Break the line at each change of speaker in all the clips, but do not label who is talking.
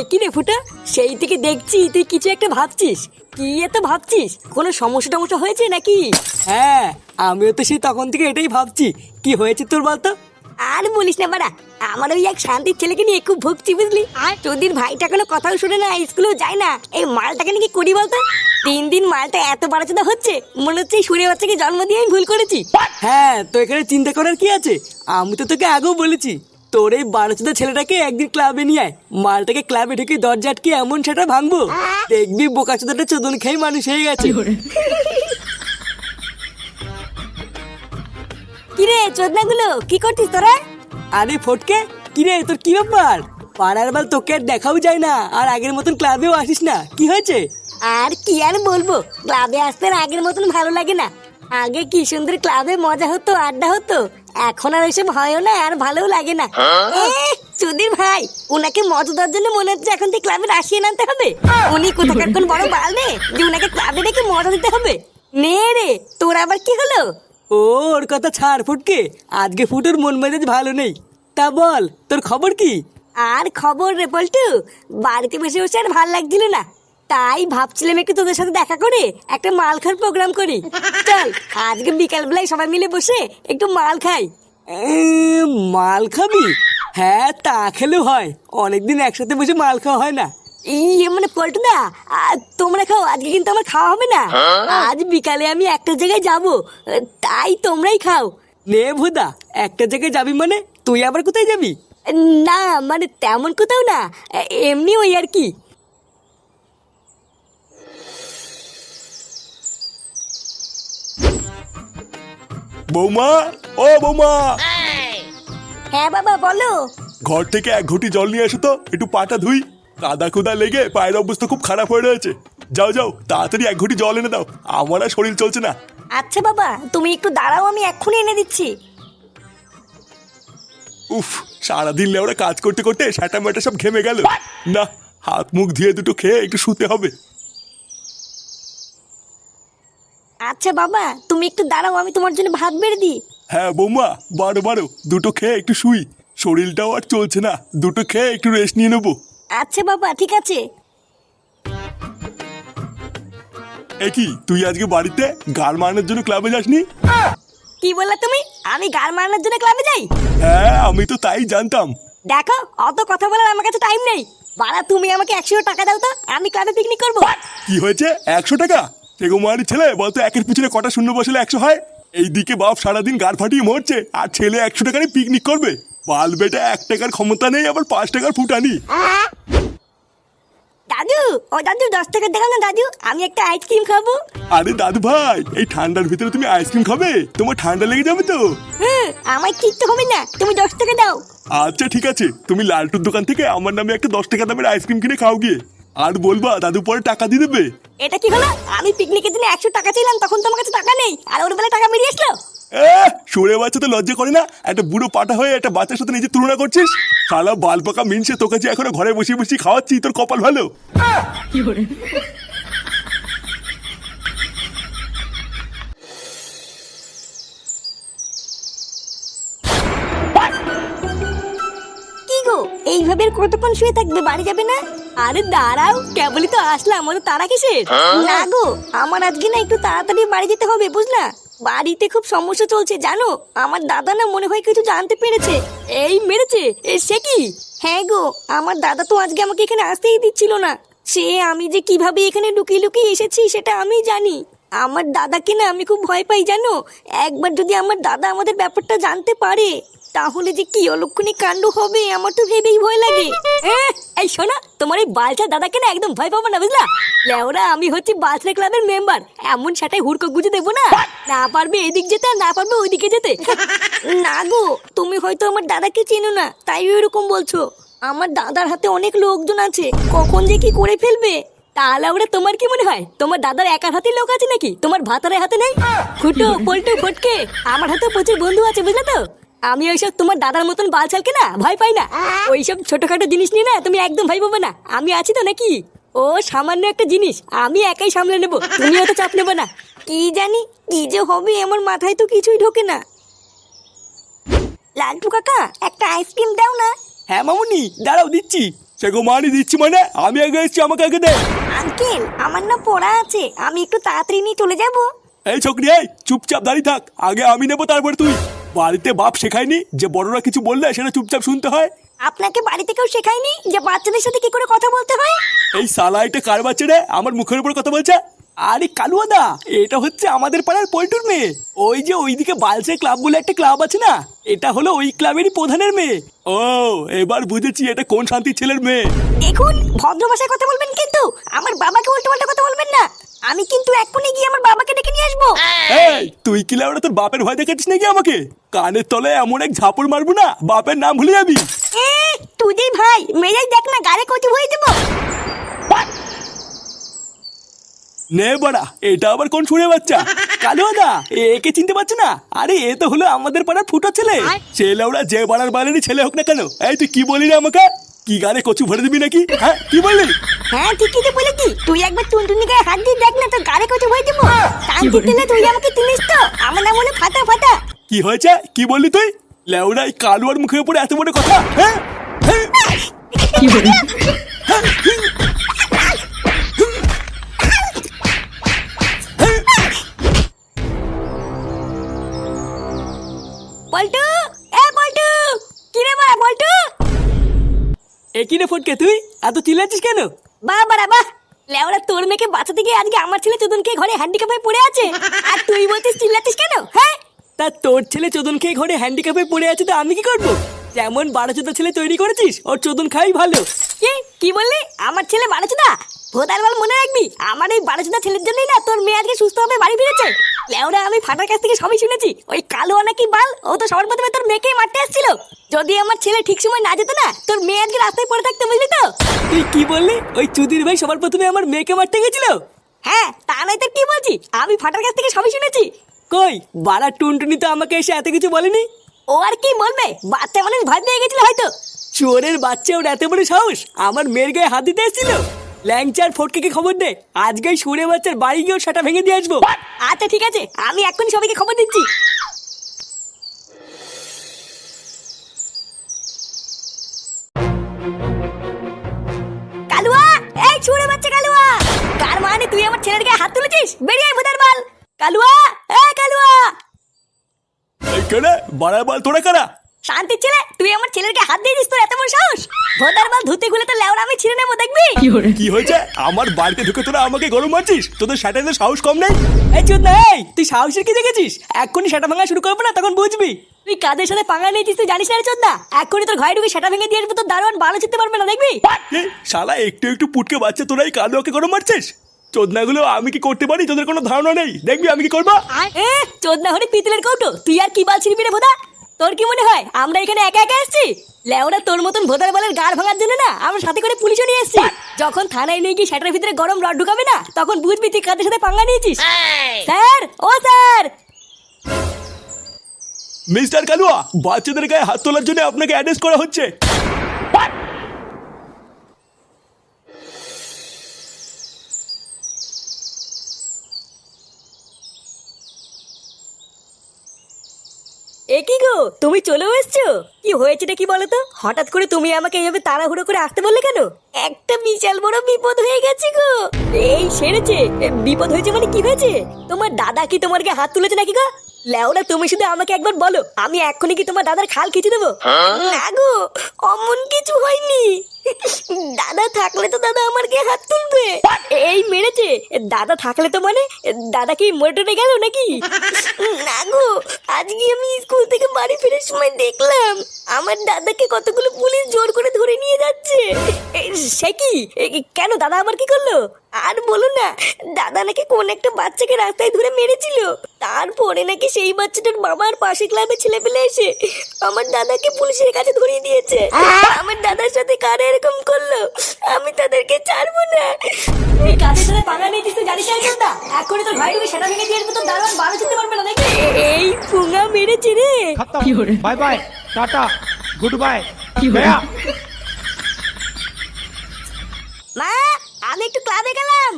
একই ফুটা? সেই থেকে দেখছি তুই কিছু একটা ভাবছিস। কি এত ভাবছিস? কোনো সমস্যা টমস্যা হয়েছে নাকি? হ্যাঁ আমিও তো সেই তখন থেকে এটাই ভাবছি। কি হয়েছে তোর বলতো? আর বলিস না বাড়া আমার ওই এক শান্তির ছেলেকে নিয়ে খুব ভুগছি বুঝলি। আর? তোদের ভাইটা কোনো কথাও শুনে না স্কুলেও যায় না। এই মালটাকে নাকি করি বলতো? তিন দিন মালটা এত বাড়াচোদা হচ্ছে মনে হচ্ছে এই সুরে বাচ্চাকে জন্ম দিয়ে আমি ভুল করেছি। হ্যাঁ তো এখানে চিন্তা করার কি আছে? আমি তো তোকে আগেও বলেছি। তোর এই বারোচোদা ছেলেটাকে একদিন ক্লাবে নিয়ে আয়। মালটাকে ক্লাবে ঢুকে দরজা আটকে এমন সেটা ভাঙবো। দেখবি বোকাচোদাটা চোদন খেয়ে মানুষ হয়ে গেছে। কিরে চোদনাগুলো কি করছিস তোরা? আরে ফটকে কিরে তোর কি ব্যাপার? পাড়ার বাল তোকে আর দেখাও যায় না আর আগের মতন ক্লাবেও আসিস না। কি হয়েছে? আর কি আর বলব ক্লাবে আসতে আর আগের মতন ভালো লাগে না। আগে কি সুন্দর ক্লাবে মজা হতো আড্ডা হতো? এখন আর ওইসব হয়ও না আর ভালোও লাগে না। এ, ভাই উনাকে মজা দেওয়ার জন্য মনে হচ্ছে এখন থেকে ক্লাবে আসিয়ে আনতে হবে। উনি কোথাকার কোন বড় বাল নে যে উনাকে ক্লাবে রেখে মজা দিতে হবে। নে রে তোর আবার কি হলো? ওর কথা ছাড় ফুটকে আজকে ফুটোর মন মেজাজ ভালো নেই। তা বল তোর খবর কি? আর খবর রে পল্টু বাড়িতে বসে বসে আর ভালো লাগছিল না। তাই ভাবছিলাম একটু তোদের সাথে দেখা করে একটা মাল খাওয়ার প্রোগ্রাম করি। চল আজকে বিকাল বেলায় সবাই মিলে বসে একটু মাল খাই। মাল খাবি? হ্যাঁ তা খেলেও হয়। অনেকদিন একসাথে বসে মাল খাওয়া হয় না। ইয়ে মানে পল্টুদা তোমরা খাও আজকে কিন্তু আমার খাওয়া হবে না। আজ বিকালে আমি একটা জায়গায় যাব তাই তোমরাই খাও। নে ভুদা একটা জায়গায় যাবি মানে? তুই আবার কোথায় যাবি? না মানে তেমন কোথাও না এমনি ওই আর কি।
বৌমা ও বৌমা।
হ্যাঁ বাবা বলো।
ঘর থেকে এক ঘটি জল নিয়ে এসো তো একটু পাটা ধুই। কাদা কুদা লেগে পায়ের অবস্থা খুব খারাপ হয়ে রয়েছে। যাও যাও তাড়াতাড়ি এক ঘটি জল এনে দাও। আমার আর শরীর চলছে না।
আচ্ছা বাবা তুমি একটু দাঁড়াও আমি এক্ষুনি এনে দিচ্ছি।
উফ সারাদিন লেওরা কাজ করতে করতে সাটা মেটা সব ঘেমে গেল। না হাত মুখ ধুয়ে দুটো খেয়ে একটু শুতে হবে।
আচ্ছা বাবা তুমি একটু দাঁড়াও আমি তোমার জন্য ভাত বেড়ে দিই।
হ্যাঁ বৌমা বারো বারো দুটো খেয়ে একটু শুই। শরীরটাও আর চলছে না দুটো খেয়ে একটু রেস্ট নিয়ে নেব।
আচ্ছা বাবা ঠিক আছে।
এ কি তুই আজকে বাড়িতে গাল মারানোর জন্য ক্লাবে যাসনি?
কি বললা তুমি? আমি গাল মারানোর জন্য ক্লাবে যাই?
হ্যাঁ আমি তো তাই জানতাম।
দেখো অত কথা বলার আমার কাছে টাইম নেই। বাড়া তুমি আমাকে একশো টাকা দাও তো আমি ক্লাবে পিকনিক করব।
কি হয়েছে? একশো টাকা? সেগোমারি ছেলে বলতো একের পিছনে কটা শূন্য বসলে একশো হয়। এইদিকে বাপ সারাদিন গাড় ফাটিয়ে মরছে আর ছেলে একশো টাকারই পিকনিক করবে। বাল বেটা এক টাকার ক্ষমতা নেই আবার পাঁচ টাকার ফুটানি।
দাদু ও দাদু দশ টাকা দেখাও না দাদু আমি একটা আইসক্রিম খাব।
আরে দাদু ভাই এই ঠান্ডার ভিতরে তুমি আইসক্রিম খাবে? তোমার ঠান্ডা লেগে যাবে তো?
হুম আমার কিচ্ছু হবে না তুমি দশ টাকা দাও।
আচ্ছা ঠিক আছে তুমি লালটুর দোকান থেকে আমার নামে একটা দশ টাকা দামের আইসক্রিম কিনে খাও গিয়ে। আর বলবা দাদু পরে টাকা দিয়ে দেবে।
এটা কি হলো? আমি পিকনিকের দিনে একশো টাকা চাইলাম তখন তোমার কাছে টাকা নেই আর ওর বেলা টাকা বেরিয়ে আসলো?
এ সরে বাচ্চা তো লজ্জা করে না একটা বুড়ো পাটা হয়ে একটা বাচ্চার সাথে নিজে তুলনা করছিস? শালা বাল পাকা মিনছে তোকে যে এখনও ঘরে বসে বসে খাওয়াচ্ছি তোর কপাল ভালো?
গো এইভাবে কতক্ষণ শুয়ে থাকবে বাড়ি যাবে না? আরে দাঁড়াও কেবলই তো আসলাম আমাদের তারা কিসের? না গো আমার আজকে না একটু তাড়াতাড়ি বাড়ি যেতে হবে বুঝলা? বাড়িতে খুব সমস্যা চলছে জানো? আমার দাদা না মনে হয় কিছু জানতে পেরেছে। এই মেরেছে এ, সে কি? হ্যাঁ গো আমার দাদা তো আজকে আমাকে এখানে আসতেই দিচ্ছিল না। সে আমি যে কীভাবে এখানে লুকিয়ে লুকিয়ে এসেছি সেটা আমি জানি। আমার দাদাকে না আমি খুব ভয় পাই, জানো? একবার যদি আমার দাদা আমাদের ব্যাপারটা জানতে পারে, তাহলে যে কি অলক্ষণী কাণ্ড হবে, আমার তো ভেবেই ভয় লাগে। এই শোনা, তোমার এই বালছা দাদাকে না একদম ভয় পাবো না, বুঝলা? লেওরা, আমি হচ্ছি বালছা ক্লাবের মেম্বার এমন সেটাই হুড়কো গুজে দেবো না? না পারবে এদিক যেতে, আর না পারবে ওইদিকে যেতে। না গো, তুমি হয়তো আমার দাদাকে চেনো না, তাই এরকম বলছো। আমার দাদার হাতে অনেক লোকজন আছে, কখন যে কি করে ফেলবে? তাহলে ওরা তোমার কি মনে হয়? তোমার দাদার একার হাতে লোক আছে নাকি? তোমার ভাতারের হাতে নেই? ফুটো পল্টু ফটকে আমার হাতে প্রচুর বন্ধু আছে বুঝলে তো? আমি ওইসব তোমার দাদার মতন বাল চালকে না ভয় পাই না। ওইসব ছোটখাটো জিনিস নিয়ে না তুমি একদম ভয় পাবো না। আমি আছি তো নাকি? ও সামান্য একটা জিনিস। আমি একাই সামলে নেব। তুমি অত চাপ নেব না। কি জানি কি যে হবে আমার মাথায় তো কিছুই ঢোকে না। লালটু কাকা একটা আইসক্রিম দাও না। হ্যাঁ মামুনি দাঁড়াও দিচ্ছি।
সেগো মানি দিচ্ছি মানে আমি আগে এসেছি আমাকে আগে দে।
আঙ্কেল আমার না পড়া আছে আমি একটু তাড়াতাড়ি নিয়ে চলে যাব।
এই ছোকরি এই চুপচাপ দাঁড়িয়ে থাক আগে আমি নেব তারপর তুই। বাড়িতে বাপ শেখায়নি যে বড়রা কিছু বললে সেটা চুপচাপ শুনতে হয়?
আপনাকে বাড়িতে কেউ শেখায়নি যে বাচ্চাদের সাথে কি করে কথা বলতে হয়?
এই সালা এটা কার বাচ্চা রে আমার মুখের উপর কথা বলছে? আরে কালুয়াদা এটা হচ্ছে আমাদের পাড়ার পল্টুর মেয়ে। ওই যে ওইদিকে বালসে ক্লাব বলে একটা ক্লাব আছে না এটা হলো ওই ক্লাবেরই প্রধানের মেয়ে। ও এবার বুঝেছি এটা কোন শান্তির ছেলের মেয়ে।
দেখুন ভদ্র ভাষায় কথা বলবেন কিন্তু আমার বাবাকে উল্টো পাল্টা কথা বলবেন না। আমি কিন্তু এক্ষুনি গিয়ে আমার বাবাকে ডেকে নিয়ে আসব।
এই তুই কি লাউড়া তোর বাপের ভয় দেখাচ্ছিস নাকি আমাকে? কানের তলে এমন এক ঝাপড় মারবো না বাপের নাম ভুলে যাবি।
এ তুই ভাই মেজাজ দেখ না গাড়ি কচি হয়ে দেবো।
নে বাড়া এটা আবার কোন শুনে বাচ্চা? কালুয়াদা একে চিনতে পারছ না? আরে এ তো হলো আমাদের পাড়ার ফুটো ছেলে। ছেলে ওরা যে পাড়ার বাড়ারই ছেলে হোক না কেন। এই তুই কি বলি রে আমাকে? কি গানে কচু ভরে দিবি নাকি? হ্যাঁ কি বললি?
হ্যাঁ ঠিকই তো বলেছি। তুই একবার টুনটুনি গায়ে হাত দিয়ে দেখ না তোর গাড়ি কচি হয়ে। দেবো টানতে দিলে তুই আমাকে তুলিস তো। আমার নাম হলো ফাটা ফাটা।
কি হয়েছে? কি বললি তুই? লেউড়া এই কালুয়ার মুখের উপরে এত বড় কথা? হ্যাঁ? হ্যাঁ?
পল্টু
একই রে ফটকে তুই? এত চিল্লাচ্ছিস কেন?
বাহ বাড়া বাহ লেওরা তোর মেয়েকে বাঁচাতে গিয়ে আজকে আমার ছেলে চোদনকে ঘরে হ্যান্ডিক্যাপে পড়ে আছে? আর তুই বলছিস চিল্লাচ্ছিস কেন? হ্যাঁ?
তা তোর ছেলে চোদন খেয়ে ঘরে হয়ে পড়ে আছে তো আমি কি করব? যেমন বারো চোদ্দ ছেলে তৈরি করেছিস ওর চোদন খাই ভালো।
কি? কি বললি? আমার ছেলে বাড়াচোদা ভোদার বল মনে রাখবি আমার এই বাড়াচোদা ছেলের জন্যই না তোর মেয়ে আজকে সুস্থ হবে বাড়ি ফিরেছে। লেওরা আমি ফাটার কাছ থেকে সবই শুনেছি ওই কালো নাকি বাল ও তো সবার প্রথমে তোর মেয়েকেই মারতে আসছিল। যদি আমার ছেলে ঠিক সময় না যেত না তোর মেয়ে আজকে রাস্তায় পড়ে থাকতে বুঝলি তো?
তুই কি বললি? ওই চুদির ভাই সবার প্রথমে আমার মেয়েকে মারতে গেছিল?
হ্যাঁ তা নয় তোর কি বলছি? আমি ফাটার কাছ থেকে সবই শুনেছি।
কই? বাড়া টুনটুনি তো আমাকে এসে এত কিছু বলেনি?
ও আর কি বলবে? বাচ্চা মানুষ ভয় পেয়ে গেছিল হয়তো।
চোরের বাচ্চা ওর এত বড় সাহস? আমার মেয়ের গায়ে হাত দিতে এসেছিল? ল্যাংচার ফটকে খবর দে? আজকে সুরে বাচ্চার বাড়ি গিয়ে সেটা ভেঙে দিয়ে আসব।
আচ্ছা ঠিক আছে। আমি এক্ষুনি সবাইকে খবর দিচ্ছি। কালুয়া! এই ছুড়ে বাচ্চা কালুয়া! কার মানে তুই আমার ছেলের গায়ে হাত তুলেছিস? বেরিয়ে ভুদার বাল। কালুয়া!
কেনে বাড়ার বল তোরা কারা
শান্তির ছেলে তুই আমার হাত দিয়েছিস তোর এত বড় সাহস? ভোদার বাল ধুতে খুলে তো লেওড়া আমি ছিঁড়ে নেব দেখবি?
কি হয়েছে? আমার বাড়িতে ঢুকে তোরা আমাকে গরম মারছিস? তোদের সাহস কম নেই?
এই চোদ না এই তুই সাহসের কি দেখেছিস? এক্ষুনি সেটা ভাঙা শুরু করব না তখন বুঝবি।
তুই কাদের সাথে পাঙ্গা নিয়েছিস তুই জানিস না রে চোদ্দা এক্ষুনি তোর ঘরে ঢুকে সেটা ভেঙে দিয়ে আসব তোর দারোয়ান ভালো চিনতে পারবে না দেখবি?
শালা একটু একটু পুটকে বাচ্চা তোরা এই কালুয়াকে গরম মারছিস? চোদনাগুলো আমি কি করতে পারি? তোদের কোনো ধারণা নেই। দেখবি আমি কি করব?
এ চোদ্দা হরে পিতলের কৌটো। তুই আর কি বাল ছিড়বি রে ভোদা? তোর কি মনে হয় আমরা এখানে একা একা এসেছি? লেওরা তোর মতন ভোদার বলের গাড় ভাঙার জন্য না আমরা সাথে করে পুলিশও নিয়ে এসেছি। যখন থানায় নিয়ে গিয়ে সেটার ভিতরে গরম রড ঢুকাবে না তখন বুঝবি তুই কাদের সাথে পাঙ্গা নিয়েছিস। স্যার ও স্যার!
মিস্টার কালুয়া বাচ্চাদের গায়ে হাত তোলার জন্য আপনাকে অ্যাড্রেস করা হচ্ছে।
এ কি গো? তুমি চলে এসছো? কি হয়েছেটা কি বলো হঠাৎ করে তুমি আমাকে এইভাবে তাড়াহুড়ো করে আসতে বললে কেন? একটা বিশাল বড় বিপদ হয়ে গেছে গো। এই সেরেছে। বিপদ হয়েছে মানে কি হয়েছে? তোমার দাদা কি তোমার হাত তুলেছে নাকি গো? লেওরা তুমি শুধু আমাকে একবার বলো আমি এক্ষুনি কি তোমার দাদার খাল খিচে দেবো? না গো অমন কিছু হয়নি। দাদা থাকলে তো দাদা আমার গায়ে হাত তুলবে। এই মেরেছে। দাদা থাকলে তো মানে দাদা কি মরে গেল নাকি? না গো আজকে আমি স্কুল থেকে বাড়ি ফেরার সময় দেখলাম আমার দাদাকে কতগুলো পুলিশ জোর করে ধরে নিয়ে যাচ্ছে। সে কি? কেন দাদা আমার কি করল? আর বলো না দাদা নাকি কোন একটা বাচ্চাকে রাস্তায় ধরে মেরেছিল? তারপরে নাকি সেই বাচ্চাটার মামার পাশে ক্লাবে ছেলে পেলে এসে আমার দাদাকে পুলিশের কাছে ধরিয়ে দিয়েছে। আমার দাদার সাথে কার এরকম করল? আমি তাদেরকে ছাড়বো না। এই কাজের রে।
Bye bye tata. Good bye.
মা! আমি একটু ক্লাবে গেলাম।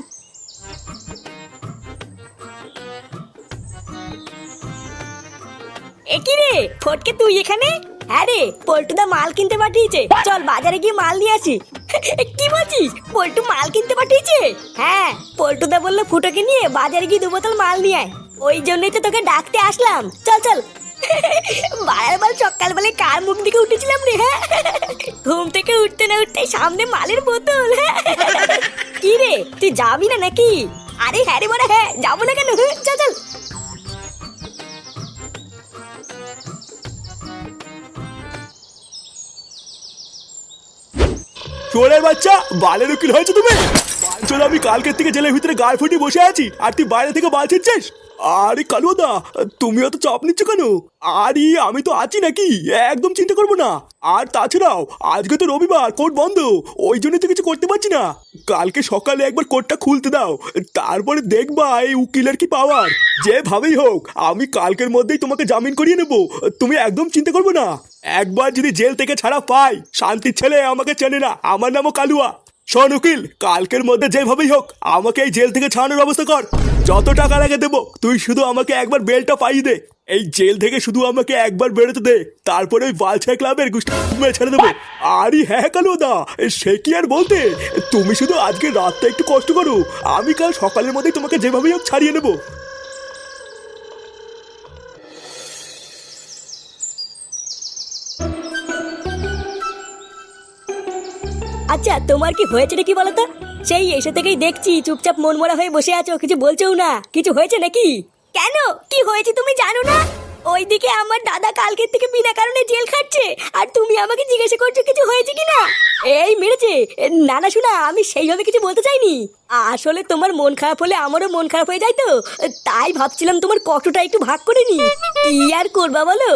একি রে? ফটকে তুই এখানে? হ্যাঁ রে পল্টুদা মাল কিনতে পাঠিয়েছে। চল বাজারে গিয়ে মাল নিয়ে আসি। কি বলছিস? পল্টু মাল কিনতে পাঠিয়েছে? হ্যাঁ পল্টুদা বলল ফুটোকে নিয়ে বাজারে গিয়ে দু বোতল মাল নিয়ে আয়। ওই জন্যই তো তোকে ডাকতে আসলাম। চল চল। বাড়ার বাল সকালবেলায় কার মুখ দিকে উঠেছিলাম রে হ্যাঁ? ঘুম থেকে উঠতে না উঠতে সামনে মালের বোতল হ্যাঁ? কি রে তুই যাবি না নাকি? আরে হ্যাঁ রে বড় হ্যাঁ যাব না কেন? হ্যাঁ, চল চল।
চোরের বাচ্চা বালের উকিল হয়েছে তুমি? চলো আমি কালকের থেকে জেলের ভিতরে গায়ে ফুটি বসে আছি। আর তুই বাইরে থেকে বাল ছিটছিস? আরে কালুদা, তুমি অত চাপ নিচ্ছ কেন? আরে, আমি তো আছি নাকি? একদম চিন্তা করব না। আর তাছাড়াও, আজকে তো রবিবার, কোর্ট বন্ধ। ওই জন্য তো কিছু করতে পারছি না। কালকে সকালে একবার কোর্টটা খুলতে দাও। তারপরে দেখবা এই উকিলের কি পাওয়ার যেভাবেই হোক, আমি কালকের মধ্যেই তোমাকে জামিন করিয়ে নেব। তুমি একদম চিন্তা করব না। একবার যদি জেল থেকে ছাড়া পাই, শান্তির ছেলে আমাকে চেনে না। আমার নামও কালুয়া। শোন উকিল, কালকের মধ্যে যেভাবেই হোক, আমাকে এই জেল থেকে ছাড়ানোর ব্যবস্থা কর। যত টাকা লাগে দেবো, তুই শুধু আমাকে একবার বেলটা পাইয়ে দে। এই জেল থেকে শুধু আমাকে একবার বেরোতে দে। তারপরে ওই বালছায় ক্লাবের গুষ্টি ছেড়ে দেবো। আরে হ্যাঁ কালো দা, সে কি আর বলতে? তুমি শুধু আজকে রাতটা একটু কষ্ট করো। আমি কাল সকালের মধ্যেই তোমাকে যেভাবেই হোক ছাড়িয়ে নেব।
আচ্ছা তোমার কি হয়েছে নাকি বলো তো? সেই এসে থেকেই দেখছি চুপচাপ মন মরা হয়ে বসে আছো, কিছু বলছেও না। কিছু হয়েছে নাকি? কেন? কি হয়েছে তুমি জানো না? ওইদিকে আমার দাদা কালকের থেকে বিনা কারণে জেল খাচ্ছে, আর তুমি আমাকে জিজ্ঞাসা করছ কিছু হয়েছে কি না এই মেরেছে। না না, শোনা, আমি সেইভাবে কিছু বলতে চাইনি। আসলে তোমার মন খারাপ হলে আমারও মন খারাপ হয়ে যায় তো। তাই ভাবছিলাম তোমার কষ্টটা একটু ভাগ করে নি কি আর করবা বলো?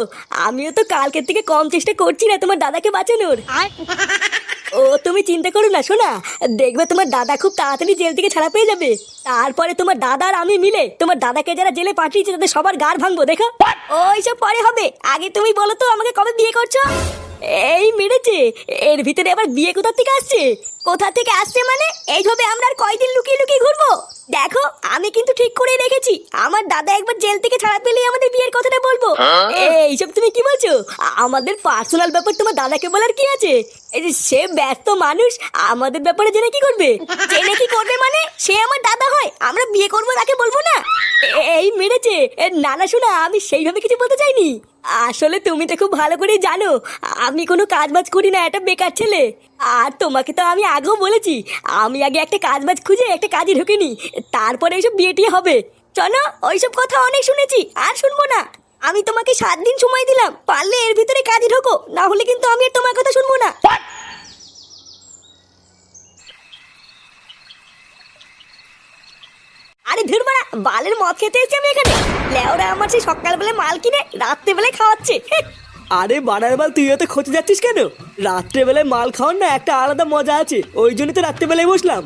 আমিও তো কালকের থেকে কম চেষ্টা করছি না তোমার দাদাকে বাঁচানোর। ও তুমি চিন্তা করো না শোনা। দেখবে তোমার দাদা খুব তাড়াতাড়ি জেল থেকে ছাড়া পেয়ে যাবে। তারপরে তোমার দাদা আর আমি মিলে তোমার দাদাকে যারা জেলে পাঠিয়েছে তাদের সবার গার ভাঙবো দেখো। ওইসব পরে হবে। আগে তুমি বলো তো আমাকে কবে বিয়ে করছ? এই মেরেছে। এর ভিতরে আবার বিয়ে কোথা থেকে আসছে? কোথা থেকে আসছে মানে? এইভাবে আমরা আর কয়দিন লুকিয়ে লুকিয়ে ঘুরবো? দেখো আমি কিন্তু ঠিক করে রেখেছি। আমার দাদা একবার জেল থেকে ছাড়া পেলেই আমাদের বিয়ের কথাটা বলব। এইসব তুমি কি বলছো? আমাদের পার্সোনাল ব্যাপার তোমার দাদাকে বলার কি আছে? এই যে সে ব্যস্ত মানুষ আমাদের ব্যাপারে জেনে কি করবে? জেনে কি করবে মানে? সে আমার দাদা হয়। আমরা বিয়ে করব তাকে বলব না? এই মেরেছে। এ, না না শোনা আমি সেইভাবে কিছু বলতে চাইনি। আসলে তুমি তো খুব ভালো করেই জানো, আমি কোনো কাজ বাজ করি না, একটা বেকার ছেলে। আর তোমাকে তো আমি আগেও বলেছি, আমি আগে একটা কাজ বাজ খুঁজে একটা কাজে ঢুকে নি তারপরে এইসব বিয়েটি হবে। চলো, ওইসব কথা অনেক শুনেছি, আর শুনব না। আমি তোমাকে সাত দিন সময় দিলাম, পারলে এর ভিতরে কাজে ঢোকো, না হলে কিন্তু আমি আর তোমার কথা শুনব না। আরে ধুর মারা, বালের মদ খেতে এসেছি আমি এখানে। লেওরা আমার সেই সকালবেলা মাল কিনে রাত্রেবেলায় খাওয়াচ্ছে।
আরে বানার বাল, তুই এত খোঁজে যাচ্ছিস কেন? রাত্রেবেলায় মাল খাওয়ার না একটা আলাদা মজা আছে, ওই জন্য তো রাত্রেবেলায় বসলাম।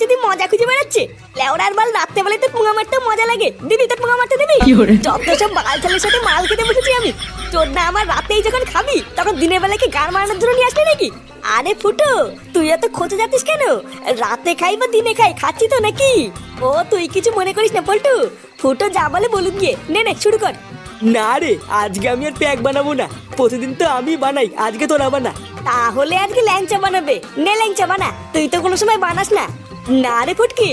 যদি মজা খুঁজে বেড়াচ্ছে? লেওড়ার বাল রাত্রেবেলায় তো পুঙা মারতে মজা লাগে। দিবি তোর পুঙা মারতে দিবি? যত সব বাল ছেলের সাথে মাল খেতে বসেছি আমি তোর না আমার রাতেই যখন খাবি তখন দিনের বেলায় কি গান মারানোর জন্য নিয়ে আসলি নাকি? আরে ফুটো তুই এত খোঁজে যাচ্ছিস কেন? রাতে খাই বা দিনে খাই খাচ্ছি তো নাকি? ও তুই কিছু মনে করিস না পল্টু। ফুটো যা বলে বলুক গিয়ে। নে নে শুরু কর।
না রে আজকে আমি আর প্যাক বানাবো না। প্রতিদিন তো আমি বানাই আজকে তোরা বানা।
তাহলে আজকে ল্যাংচা বানাবে। নে ল্যাংচা বানা তুই তো কোনো সময় বানাস না। না রে ফুটকি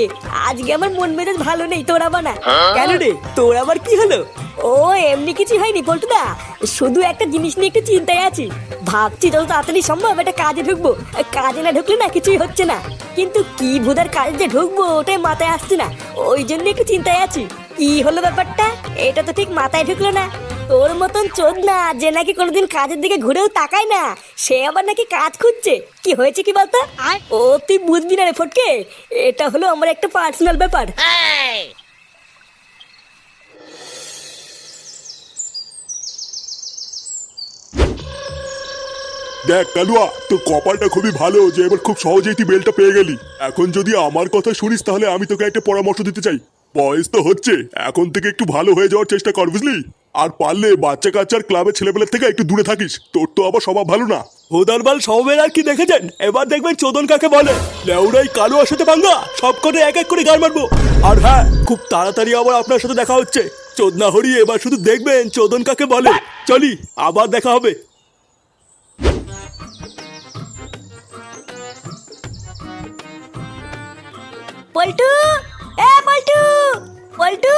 আজকে আমার মন মেজাজ ভালো নেই তোরা বানা।
কেন রে? তোর আবার কি হলো?
ও এমনি কিছু হয়নি পল্টুদা। শুধু একটা জিনিস নিয়ে একটু চিন্তায় আছি। ভাবছি যত তাড়াতাড়ি সম্ভব একটা কাজে ঢুকবো। কাজে না ঢুকলে না কিছুই হচ্ছে না। কিন্তু কি ভুদার কাজে যে ঢুকবো ওটাই মাথায় আসছে না। ওই জন্য একটু চিন্তায় আছি। কি হলো ব্যাপারটা? এটা তো ঠিক মাথায় ঢুকলো না। তোর মতন চোদ না যে নাকি কোনোদিন কাজের দিকে ঘুরেও তাকায় না সে আবার নাকি কাজ খুঁজছে। কি হয়েছে কি বলতো? ও তুই বুঝবি না রে ফটকে এটা হলো আমার একটা পার্সোনাল ব্যাপার।
দেখ কালুয়া তোর কপালটা খুবই ভালো যে এবার খুব সহজেই তুই বেলটা পেয়ে গেলি। এখন যদি আমার কথা শুনিস তাহলে আমি তোকে একটা পরামর্শ দিতে চাই। বয়স তো হচ্ছে। এখন থেকে একটু ভালো হয়ে যাওয়ার চেষ্টা কর বুঝলি? আর পারলে বাচ্চা কাচ্চার ক্লাবের ছেলেপেলের থেকে একটু দূরে থাকিস। তোর তো আবার স্বভাব ভালো না। হোদারবাল সবের আর কি দেখেছেন? এবার দেখবেন চোদন কাকে বলে। লেউরাই কালুয়ার সাথে বাংলা সব করে এক এক করে গান মারবো আর হ্যাঁ খুব তাড়াতাড়ি আবার আপনার সাথে দেখা হচ্ছে। চোদনা হরি এবার শুধু দেখবেন চোদন কাকে বলে। চলি আবার দেখা হবে।
পল্টু পল্টু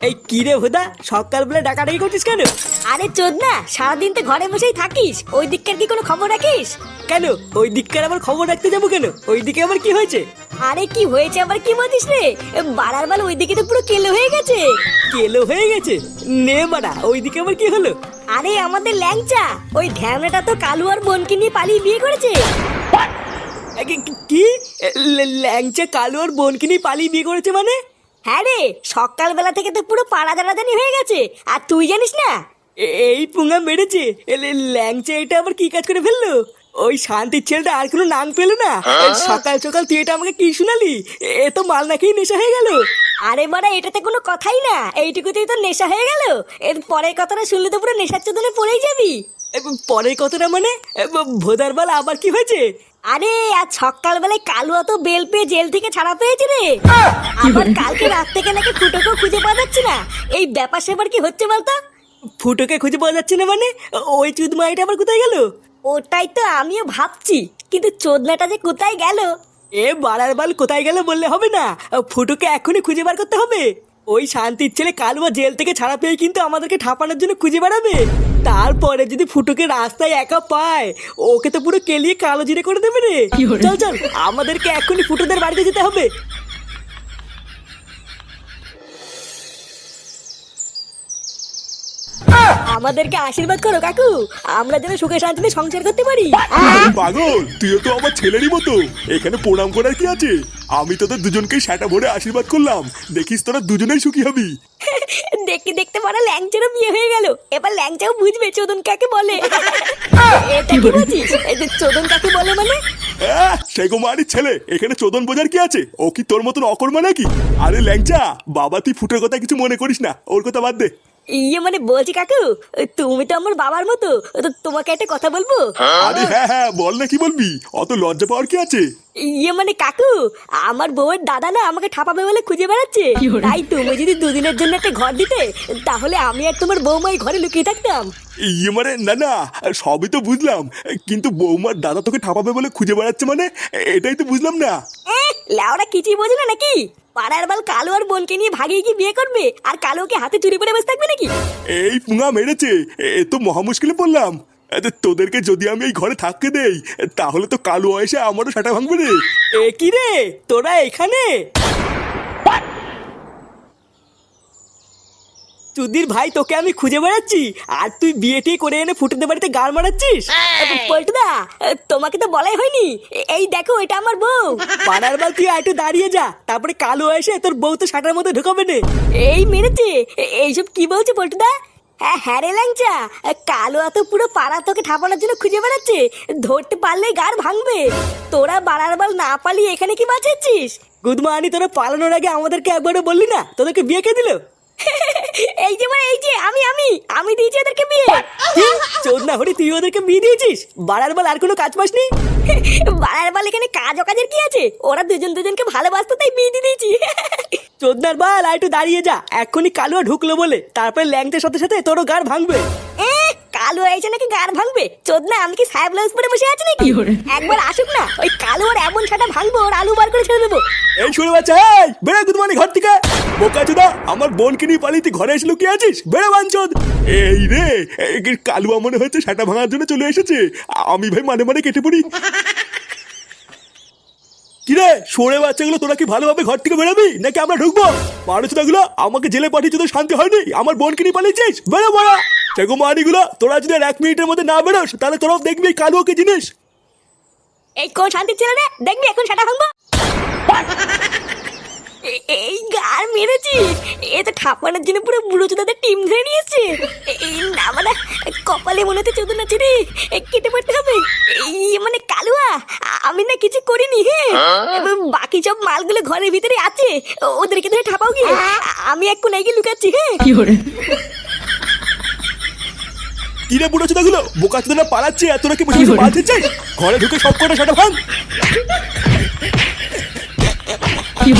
এই কি রে ভোদা সকালবেলা ডাকাডাকি করছিস কেন?
আরে চোদ না সারাদিন তো ঘরে বসেই থাকিস। ওই দিককার কি কোনো খবর রাখিস?
কেন? ওই দিককার আবার খবর রাখতে যাব কেন? ওই দিকে আবার কি হয়েছে?
আরে কি হয়েছে আবার কি বলছিস রে? এ, বাড়ার বাল ওইদিকে তো পুরো কেলো হয়ে গেছে।
কেলো হয়ে গেছে? নে মারা ওই দিকে আবার কি হলো?
আরে আমাদের ল্যাংচা ওই ঢ্যামনাটা তো কালু আর বোনকে নিয়ে পালিয়ে বিয়ে করেছে।
কি- ল্যাংচা কালো আর বোনকে নিয়ে পালিয়ে বিয়ে করেছে মানে?
হ্যাঁ রে সকালবেলা থেকে তো পুরো পাড়া দাঁড়াদানি হয়ে গেছে। আর তুই জানিস না?
এ- এই পুঙ্গা মেরেছে। ল্যাংচা এটা আবার কি কাজ করে ফেলল? ওই শান্তির ছেলেটা আর কোনো নাম পেল না? সকাল সকাল তুই এটা আমাকে কি শুনালি? এ- তো মাল না খেয়ে নেশা হয়ে গেল।
আরে বাড়া এটাতে কোনো কথাই না। এইটুকুতেই তো নেশা হয়ে গেল। এর পরের কথাটা শুনলে তো পুরো নেশার চোদনে পড়েই যাবি।
পরের কথাটা মানে? এ, ভোদার বাল আবার কি হয়েছে?
আরে আজ সকালবেলায় কালু অত বেল পেয়ে জেল থেকে ছাড়া পেয়েছে রে। আবার কালকে রাত থেকে নাকি ফুটোকেও খুঁজে পাওয়া যাচ্ছে না। এই ব্যাপার সেবার কি হচ্ছে বলতো?
ফুটোকে খুঁজে পাওয়া যাচ্ছে না মানে? ওই চুদ মাইটা আবার কোথায় গেল?
ওটাই তো আমিও ভাবছি কিন্তু চোদনাটা যে কোথায় গেল?
এ বাড়ার বাল কোথায় গেল বললে হবে না। ফুটোকে এখনই খুঁজে বার করতে হবে। ওই শান্তির ছেলে কালুয়া জেল থেকে ছাড়া পেয়ে কিন্তু আমাদেরকে ঠাপানোর জন্য খুঁজে বেড়াবে। তারপরে যদি ফুটুকে রাস্তায় একা পায় ওকে তো পুরো কেলিয়ে কালো জিরে করে দেবে রে। চল চল আমাদেরকে এখনই ফুটুদের বাড়িতে যেতে হবে।
আমাদেরকে আশীর্বাদ করো কাকু। আমরা যেন সুখে শান্তিতে সংসার করতে পারি।
পাগল তুইও তো আমার ছেলেরই মতো। এখানে প্রণাম করার কি আছে? আমি তোদের দুজনকেই সেটা ভরে আশীর্বাদ করলাম। দেখিস তোরা দুজনেই সুখী হবি।
দেখতে দেখতে পরে ল্যাংচারও বিয়ে হয়ে গেল। এবার ল্যাংচাও বুঝবে চোদন কাকে বলে। এটা কি বলছিস? এই যে চোদন কাকে বলে মানে?
আহ, সে কুমারীর ছেলে। এখানে চোদন বোঝার কি আছে? ও কি তোর মতন অকর্মা নাকি? আরে ল্যাংচা বাবা তুই ফুটের কথা কিছু মনে করিস না। ওর কথা বাদ দে।
ইয়ে মানে বলছি কাকু তুমি তো আমার বাবার মতো তো তোমাকে একটা কথা বলব?
আরে হ্যাঁ হ্যাঁ বল না কি বলবি? অত লজ্জা পাওয়ার কি আছে?
ইয়ে মানে কাকু আমার বউয়ের দাদা না আমাকে ঠাপাবে বলে খুঁজে বেড়াচ্ছে। তাই তুমি যদি দুদিনের জন্য একটা ঘর দিতে তাহলে আমি আর তোমার বৌমাই ঘরে লুকিয়ে থাকতাম।
ইয়ে মানে না না সবই তো বুঝলাম। কিন্তু বৌমার দাদা তোকে ঠাপাবে বলে খুঁজে বেড়াচ্ছে মানে এটাই তো বুঝলাম না।
এ, লেওরা কিছুই বোঝে না নাকি? পাড়ার বাল কালো আর বোনকে নিয়ে ভাগিয়ে কি বিয়ে করবে? আর কালোকে হাতে চুরি করে বসে থাকবে নাকি?
এই পুঙা মেরেছে। এ তো মহা মুশকিলে পড়লাম। তোদেরকে যদি আমি এই ঘরে থাকতে দেই তাহলে তো কালো এসে আমারও সেটা ভাঙবে রে।
এ কি রে? তোরা এখানে? চুদির ভাই তোকে আমি খুঁজে বেড়াচ্ছি। আর তুই বিয়েটি করে এনে ফুটেতে বাড়িতে গাল মারাচ্ছিস?
পল্টুদা তোমাকে তো বলাই হয়নি। এই দেখো এটা আমার বউ।
পাড়ার বাল তুই একটু দাঁড়িয়ে যা। তারপরে কালো এসে তোর বউ তো সাটার মধ্যে ঢুকাবে না।
এই মেরেছে। এইসব কি বলছে পল্টুদা? হ্যাঁ হ্যাঁ রে ল্যাংচা। কালো এত পুরো পাড়া তোকে ঠাপানোর জন্য খুঁজে বেড়াচ্ছে। ধরতে পারলে গার ভাঙবে। তোরা বাড়ার বাল না পালিয়ে এখানে কি বাঁচাচ্ছিস?
গুদমানি তোরা পালানোর আগে আমাদেরকে একবারও বললি না? তোদেরকে বিয়ে কে দিল?
এই যে মানে এই যে, আমি আমি আমি দিয়েছি ওদেরকে বিয়ে।
চোদ না হরি তুই ওদেরকে বিয়ে দিয়েছিস? বাড়ার বল আর কোনো কাজ পাসনি?
বাড়ার বাল এখানে কাজ অকাজের কি আছে? ওরা দুজন দুজনকে ভালোবাসতো তাই বিয়ে দিয়ে দিয়েছি।
চোদনার বাল আর একটু দাঁড়িয়ে যা। এক্ষুনি কালুয়া ঢুকলো বলে তারপরে ল্যাংটের সাথে সাথে তোরও গাড় ভাঙবে।
কালো এসে নাকি গার ভাঙবে? চোদ না আমি কি সাহেব ব্লাউজ পরে বসে আছি নাকি? একবার আসুক না ওই কালো আর এমন ছাটা ভাঙবো ওর আলু বার করে ছেড়ে দেবো।
এই শুনে বাচ্চা এই বেড়ে গুদমানি ঘর থেকে। বোকা চোদা আমার বোনকে নিয়ে পালিয়ে তুই ঘরে এসে লুকিয়ে আছিস? বেড়ে বাঞ্চদ। এই রে এই কালুয়া মনে হচ্ছে সেটা ভাঙার জন্য চলে এসেছে। আমি ভাই মানে মানে কেটে পড়ি। কিরে সরে বাচ্চাগুলো তোরা কি ভালোভাবে ঘর থেকে বেরোবি? নাকি আমরা ঢুকবো? বারো আমাকে জেলে পাঠিয়ে তোদের শান্তি হয়নি? আমার বোনকে নিয়ে পালিয়েছিস? বেরো বড়া সেগো মারিগুলো, তোরা যদি এক মিনিটের মধ্যে না বেরোস, তাহলে তোরাও দেখবি এই কালুয়াকে জিনিস।
এই কোন শান্তির ছেলে রে? দেখবি এখন সেটা ভাঙবো? এই গার মেরেছি? এ তো ঠাপানোর জন্য পুরো বুড়ো চোদাদের টিম ধরে নিয়েছে। এই না মানে কপালে মনে হচ্ছে চোদন আছে রে। কেটে পড়তে হবে। এই মানে কালুয়া আমি না কিছু করিনি হ্যাঁ? এবং বাকি সব মালগুলো ঘরের ভিতরে আছে। ওদেরকে ধরে ঠাপাও কি আমি এক কোনায় গিয়ে লুকাচ্ছি হ্যাঁ?
কিরে বুড়ো চোদাগুলো? বোকা চোদারা পালাচ্ছে আর তোরা কি বসে বসে বাঁচতে চাই ঘরে ঢুকে সব কটা সেটা ভাঙ
কি